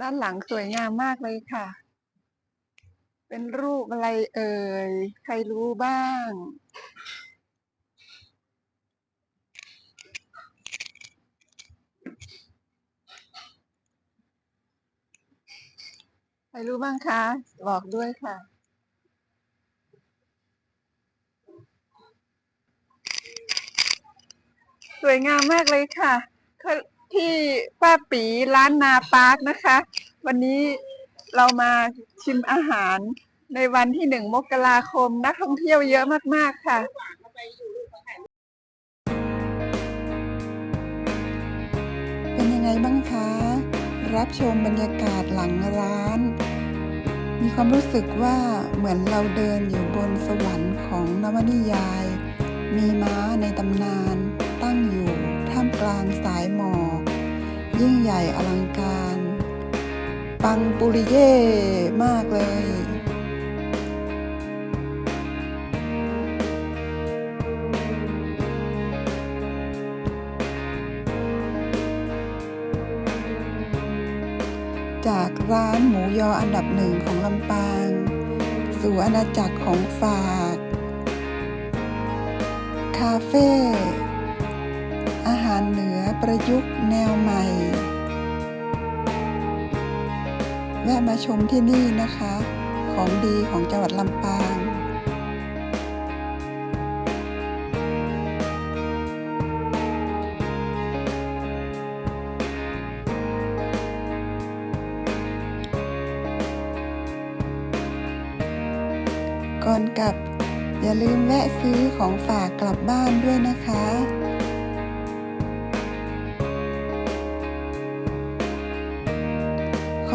ด้านหลังสวยงามมากเลยค่ะ เป็นรูปอะไรเอ่ย ใครรู้บ้าง ใครรู้บ้างคะ บอกด้วยค่ะสวยงามมากเลยค่ะ ที่ป้าปีร้านนาปาร์คนะคะ วันนี้เรามาชิมอาหารในวันที่หนึ่งมกราคมนักท่องเที่ยวเยอะมาก ๆ ค่ะเป็นยังไงบ้างคะ รับชมบรรยากาศหลังร้าน มีความรู้สึกว่าเหมือนเราเดินอยู่บนสวรรค์ของนวนิยาย มีม้าในตำนานตั้งอยู่ท่ามกลางสายหมอก ยิ่งใหญ่อลังการ ปังปุริเย่มากเลย จากร้านหมูยออันดับหนึ่งของลำปาง สู่อาณาจักรของฝาก คาเฟ่ อาหารเหนือประยุกต์แนวใหม่ แวะมาชมที่นี่นะคะ ของดีของจังหวัดลำปางก่อนกลับอย่าลืมแวะซื้อของฝากกลับบ้านด้วยนะคะ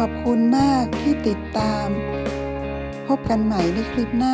ขอบคุณมากที่ติดตาม พบกันใหม่ในคลิปหน้า